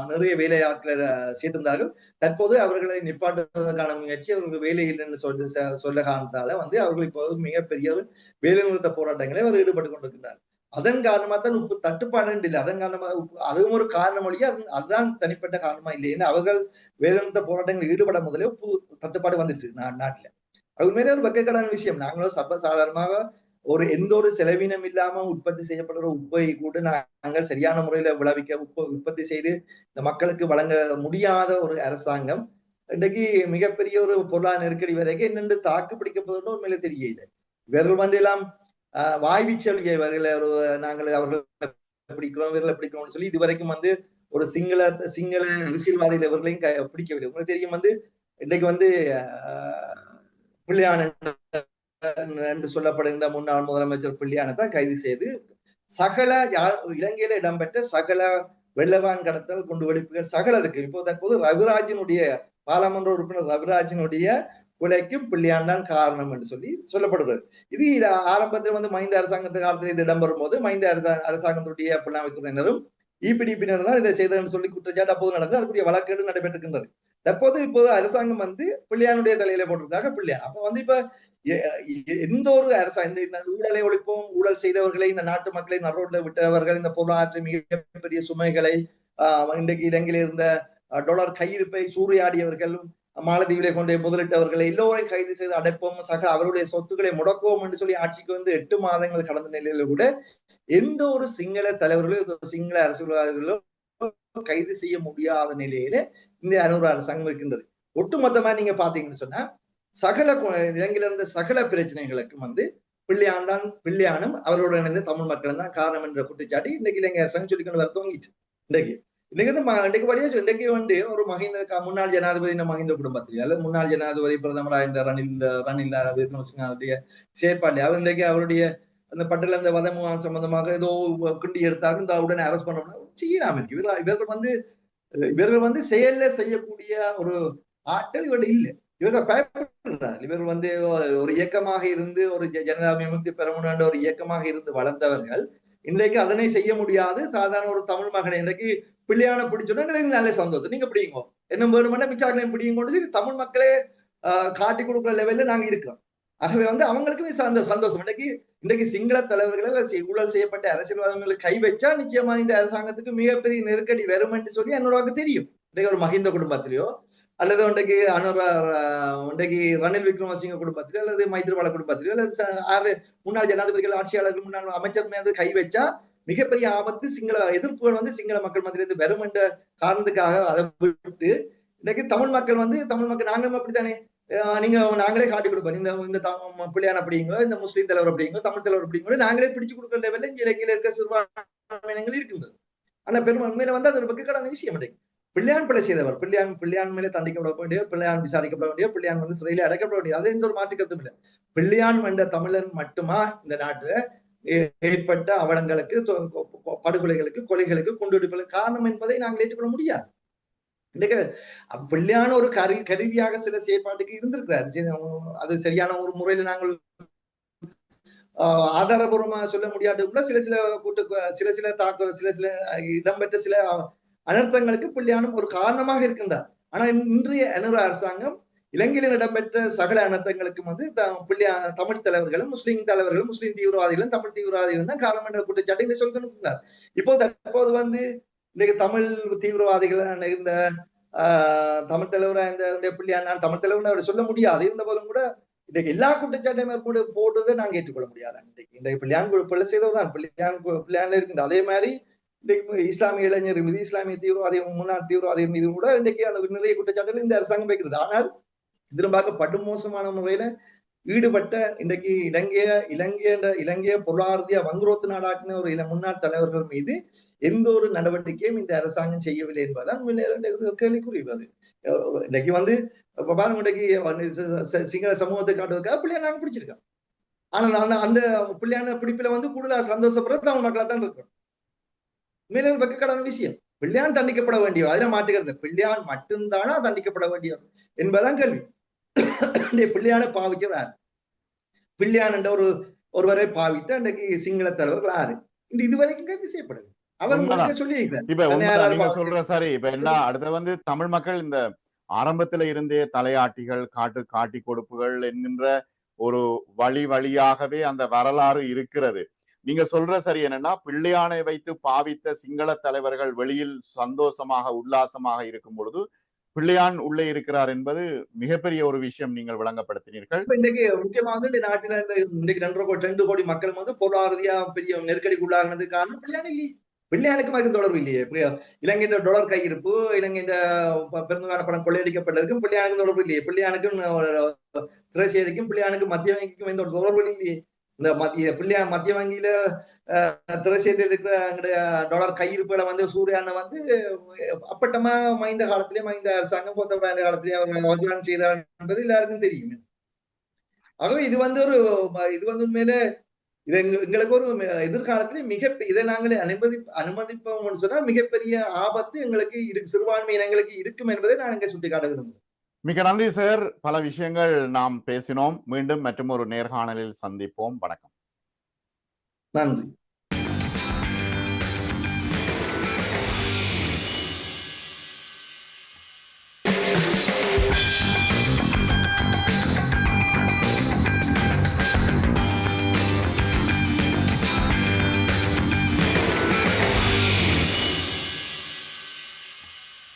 நிறைய வேலை ஆட்களை சேர்த்திருந்தார்கள். தற்போது அவர்களை நிப்பாட்டுவதற்கான முயற்சி அவர்கள் வேலை இல்லைன்னு சொல்ல சொல்ல காரணத்தால வந்து அவர்கள் இப்போது மிகப்பெரிய ஒரு வேலை நிறுத்த போராட்டங்களை அவர் ஈடுபட்டு கொண்டிருக்கிறார் அதன் காரணமா தான் உப்பு தட்டுப்பாடு இல்லை. அதன் காரணமா உப்பு அதுவும் ஒரு காரணம் ஒழிய அது- அதுதான் தனிப்பட்ட காரணமா இல்லை ஏன்னா அவர்கள் வேலைநிறுத்த போராட்டங்களில் ஈடுபட முதலே உப்பு தட்டுப்பாடு வந்துட்டு நா- அது உண்மையிலே ஒரு வெக்கக்கடான விஷயம். நாங்களும் சர்வ சாதாரணமாக ஒரு எந்த ஒரு செலவினம் இல்லாம உற்பத்தி செய்யப்படுற உப்பை கூட நாங்கள் சரியான முறையில விளைவிக்க உப்பு உற்பத்தி செய்து இந்த மக்களுக்கு வழங்க முடியாத ஒரு அரசாங்கம். இன்றைக்கு மிகப்பெரிய ஒரு பொருளாதார நெருக்கடி வரைக்கும் என்னென்று தாக்கு பிடிக்கப்படுதுன்னு உண்மையில தெரியல இவர்கள் வந்து எல்லாம் ஆஹ் வாய் இவர்களை ஒரு நாங்கள் அவர்களை பிடிக்கிறோம் இவர்களை பிடிக்கிறோம்னு சொல்லி இதுவரைக்கும் வந்து ஒரு சிங்கள சிங்கள அரசியல்வாதிகள் இவர்களையும் க- பிடிக்கவில்லை. உங்களுக்கு தெரியும் வந்து இன்றைக்கு வந்து பிள்ளையான என்று சொல்லப்படுகின்ற முன்னாள் முதலமைச்சர் பிள்ளையானை தான் கைது செய்து சகல யார் இலங்கையில இடம்பெற்ற சகல வெள்ளவான் கடத்தல் குண்டு வெடிப்புகள் சகல இருக்கு இப்போ தற்போது ரவிராஜினுடைய பாராளுமன்ற உறுப்பினர் ரவிராஜினுடைய கொலைக்கும் பிள்ளையான் தான் காரணம் என்று சொல்லி சொல்லப்படுகிறது. இது ஆரம்பத்தில் வந்து மைந்த அரசாங்கத்து காலத்தில் இது இடம்பெறும் போது மைந்த அரசா அரசாங்கத்துடைய புலனாய்வுத்துறையினரும் இபிடிபியினர் தான் இதை செய்தன்னு சொல்லி குற்றச்சாட்டு அப்போது நடந்து அதுக்குரிய வழக்கேடு நடைபெற்றிருக்கின்றது. தற்போது இப்போது அரசாங்கம் வந்து பிள்ளையானுடைய தலையில போட்டிருந்தாங்க பிள்ளையான் அப்ப வந்து இப்ப எந்த ஒரு அரசாங்கம் இந்த- ஊழலை ஒழிப்போம் ஊழல் செய்தவர்களை இந்த நாட்டு மக்களை நரோட்ல விட்டவர்கள் இந்த பொருளாதாரத்தில் மிகப்பெரிய சுமைகளை இன்றைக்கு இலங்கையில் இருந்த டொலர் கையிருப்பை சூறையாடியவர்களும் மாலத்தீவிலே கொண்டு முதலிட்டவர்களை எல்லோரையும் கைது செய்து அடைப்போம் சக அவருடைய சொத்துக்களை முடக்குவோம் என்று சொல்லி ஆட்சிக்கு வந்து எட்டு மாதங்கள் கடந்த நிலையில கூட எந்த ஒரு சிங்கள தலைவர்களோ சிங்கள அரசியல்வாதிகளோ கைது செய்ய முடியாத நிலையில இந்திய அனுர அரசாங்கம் இருக்கின்றது. ஒட்டுமொத்தமா நீங்க பாத்தீங்கன்னு சொன்னா சகல கு- இலங்கையில இருந்த சகல பிரச்சனைகளுக்கும் வந்து பிள்ளையான் தான் பிள்ளையானும் அவரோட இணைந்த தமிழ் மக்களும் தான் காரணம் என்ற குற்றச்சாட்டு இன்னைக்கு இலங்கை அரசாங்கம் சொல்லிக்கொண்டு வர தோங்கிட்டு இன்னைக்கு இன்னைக்கு வந்து இன்னைக்கு இன்றைக்கு படியா இன்றைக்கு வந்து ஒரு மஹிந்த முன்னாள் ஜனாதிபதி இந்த மஹிந்த குடும்பத்தில் அல்லது முன்னாள் ஜனாதிபதி பிரதமராக இந்த ரணில் ரணில் விக்ரமசிங்கனுடைய செயற்பாடு அவர் இன்றைக்கு அவருடைய அந்த பட்டல அந்த வதமுகான் சம்பந்தமாக ஏதோ கிண்டி எடுத்தாலும் இந்த உடனே அரெஸ்ட் பண்ண செய்யலாம் இவர்கள் இவர்கள் வந்து இவர்கள் வந்து செயல்ல செய்யக்கூடிய ஒரு ஆற்றல் இவர்கள் இல்லை. இவர்கள் பயப்படுறார்கள் இவர்கள் வந்து ஒரு இயக்கமாக இருந்து ஒரு ஜனதா விமுக்தி பெறமுன் என்ற ஒரு இயக்கமாக இருந்து வளர்ந்தவர்கள். இன்றைக்கு அதனை செய்ய முடியாது. சாதாரண ஒரு தமிழ் மகனை இன்றைக்கு பிள்ளையான பிடிச்சோன்னா எங்களுக்கு நல்ல சந்தோஷம். நீங்க பிடிங்க. என்ன வேணுமெண்டா மிச்சாக்களையும் பிடிங்க சொல்லி தமிழ் மக்களே ஆஹ், காட்டி கொடுக்குற லெவல்ல நாங்க இருக்கிறோம். ஆகவே வந்து அவங்களுக்குமே அந்த சந்தோஷம். இன்னைக்கு இன்றைக்கு சிங்கள தலைவர்கள் ஊழல் செய்யப்பட்ட அரசியல்வாதங்களை கை வச்சா நிச்சயமா இந்த அரசாங்கத்துக்கு மிகப்பெரிய நெருக்கடி வரும் என்று சொல்லி அனுராவுக்கு தெரியும். இன்றைக்கு ஒரு மஹிந்த குடும்பத்திலேயோ அல்லது இன்றைக்கு அனுரா இன்றைக்கு ரணில் விக்ரமசிங்க குடும்பத்திலோ அல்லது மைத்ரிபால குடும்பத்திலோ அல்லது ஆறு முன்னாள் ஜனாதிபதிகள் ஆட்சியாளர்கள் முன்னாள் அமைச்சர் மீது கை வச்சா மிகப்பெரிய ஆபத்து சிங்கள எதிர்ப்புகள் வந்து சிங்கள மக்கள் மத்தியிலிருந்து வரும் என்ற காரணத்துக்காக அதை விட்டு இன்னைக்கு தமிழ் மக்கள் வந்து தமிழ் மக்கள் நாங்களும் அப்படித்தானே? நீங்க நாங்களே காட்டி கொடுப்போம். இந்த இந்த பிள்ளையான பிள்ளையான் அப்படிங்கோ இந்த முஸ்லீம் தலைவர் அப்படிங்கோ தமிழ் தலைவர் அப்படிங்கோ நாங்களே பிடிச்சு கொடுக்குற லெவலில் இங்க இலங்கையில இருக்க சிறுபான்மையினங்கள் இருக்கின்றது. ஆனா பெரும் உண்மையில வந்து அது ஒரு வெக்கக்கடான விஷயம் இல்லை பிள்ளையான் பிள்ளை செய்தவர் பிள்ளையான் பிள்ளையான் மேலே தண்டிக்கப்பட வேண்டிய பிள்ளையான் விசாரிக்கப்பட வேண்டிய பிள்ளையான் வந்து சிறையில அடைக்கப்பட வேண்டிய அது எந்த ஒரு மாற்று கருத்தும் இல்லை. பிள்ளையான் என்ற தமிழன் மட்டுமா இந்த நாட்டுல ஏற்பட்ட அவலங்களுக்கு படுகொலைகளுக்கு கொலைகளுக்கு குண்டுவெடிப்புகளுக்கு காரணம் என்பதை நாங்கள் ஏற்றுக்கொள்ள முடியாது. இன்னைக்கு பிள்ளையான ஒரு கரு கருவியாக சில செயற்பாட்டுக்கு இருந்திருக்கிறார். அது சரியான ஒரு முறையில நாங்கள் ஆதாரபூர்வமா சொல்ல முடியாது கூட சில சில கூட்டு சில சில தாக்குதல் சில சில இடம்பெற்ற சில அனர்த்தங்களுக்கு பிள்ளையானும் ஒரு காரணமாக இருக்கின்றார். ஆனா இன்றைய அனுர அரசாங்கம் இலங்கையில் இடம்பெற்ற சகல அனர்த்தங்களுக்கும் வந்து த- பிள்ளையா தமிழ் தலைவர்களும் முஸ்லீம் தலைவர்களும் முஸ்லீம் தீவிரவாதிகளும் தமிழ் தீவிரவாதிகளும் தான் காரணம் என்ற குற்றச்சாட்டு இங்க சொல்லிருக்கிறார் இப்போ தற்போது வந்து இன்னைக்கு தமிழ் தீவிரவாதிகள் இந்த ஆஹ் தமிழ் தலைவரா இந்த இந்த பிள்ளையா நான் தமிழ் தலைவர் அவர் சொல்ல முடியாது. இருந்த போதும் கூட இன்னைக்கு எல்லா குற்றச்சாட்டையும் மேற்கொண்டு போடுறதை நாங்க ஏற்றுக்கொள்ள முடியாது. இன்றைக்கு இந்த பிள்ளையான் பிள்ளை செய்தவர் தான். பிள்ளையான் பிள்ளையான்ல அதே மாதிரி இன்றைக்கு இஸ்லாமிய இளைஞர் மீது இஸ்லாமிய தீவிரவாதி முன்னாள் தீவிரவாதி மீது கூட இன்றைக்கு அந்த நிறைய குற்றச்சாட்டுகள் இந்த அரசாங்கம் வைக்கிறது. ஆனால் திரும்பாக படுமோசமான முறையில ஈடுபட்ட இன்றைக்கு இலங்கைய இலங்கை என்ற இலங்கைய பொருளாதார வங்குரோத்து நாடாக்குன ஒரு முன்னாள் தலைவர்கள் மீது எந்த ஒரு நடவடிக்கையும் இந்த அரசாங்கம் செய்யவில்லை என்பதுதான் உண்மையிலே கேள்விக்குறி இன்னைக்கு வந்து பாருங்க இன்னைக்கு சிங்கள சமூகத்தை காட்டுவதற்காக பிள்ளைய நாங்க பிடிச்சிருக்கோம். ஆனா அந்த அந்த பிள்ளையான பிடிப்புல வந்து கூடுதலா சந்தோஷப்படுறது தமிழ் மக்களா தான் இருக்கணும். மேலும் வெக்கக்கடான விஷயம். பிள்ளையான் தண்டிக்கப்பட வேண்டியவர். அதுல மாட்டுகிறது பிள்ளையான் மட்டும்தானா தண்டிக்கப்பட வேண்டியவர் என்பதுதான் கேள்வி. பிள்ளையான பாவிச்சவர் யார்? பிள்ளையான் என்ற ஒரு ஒருவரை பாவித்த அன்றைக்கு சிங்கள தலைவர்கள் யாரு? இன்று இதுவரைக்கும் கைது செய்யப்படவில்லை. அவர் சொல்ற சரி இப்ப என்ன அடுத்து வந்து தமிழ் மக்கள் இந்த ஆரம்பத்துல இருந்தே தலையாட்டிகள் காட்டு காட்டி கொடுப்புகள் என்கின்ற ஒரு வழி வழியாகவே அந்த வரலாறு இருக்கிறது. நீங்க சொல்ற சரி என்னன்னா பிள்ளையானை வைத்து பாவித்த சிங்கள தலைவர்கள் வெளியில் சந்தோஷமாக உல்லாசமாக இருக்கும் பொழுது பிள்ளையான் உள்ளே இருக்கிறார் என்பது மிகப்பெரிய ஒரு விஷயம் நீங்கள் விளங்கப்படுத்தினீர்கள். இன்னைக்கு முக்கியமா வந்து இந்த நாட்டில இன்னைக்கு ரெண்டரை கோடி ரெண்டு கோடி மக்கள் வந்து பொருளாதாரதியா பெரிய நெருக்கடிக்கு உள்ளாகினது காரணம் பிள்ளையான் இல்லையே. வெள்ளையாளுக்கும் அதுக்கும் தொடர்பு இல்லையே. இப்ப இலங்கையின் டொலர் கையிருப்பு இலங்கையின் பெருந்தகான பணம் கொள்ளையடிக்கப்பட்டதுக்கும் பிள்ளையானுக்கும் தொடர்பு இல்லையே. பிள்ளையானுக்கும் திரைசேரிக்கும் பிள்ளையானுக்கும் மத்திய வங்கிக்கும் எந்த தொடர்பு இல்லையே. இந்த மத்திய பிள்ளையா மத்திய வங்கியில திரைசேரியில் இருக்கிற அங்களுடைய டாலர் கையிருப்புகளை வந்து சூர்யானை வந்து அப்பட்டமா மைந்த காலத்திலேயே மைந்த அரசாங்கம் பொத்த காலத்திலேயே அவர் வசூலம் செய்தார் என்பது எல்லாருக்கும் தெரியும். ஆகவே இது வந்து ஒரு இது வந்து உண்மையிலே இது எங்க- எங்களுக்கு ஒரு எதிர்காலத்திலே மிக இதை நாங்களே அனுமதி அனுமதிப்போம்னு சொன்னா மிகப்பெரிய ஆபத்து எங்களுக்கு இரு சிறுபான்மை இனங்களுக்கு இருக்கும் என்பதை நான் இங்க சுட்டிக்காட்ட விரும்புகிறேன். மிக நன்றி சார். பல விஷயங்கள் நாம் பேசினோம். மீண்டும் மற்றும் ஒரு நேர்காணலில் சந்திப்போம். வணக்கம். நன்றி.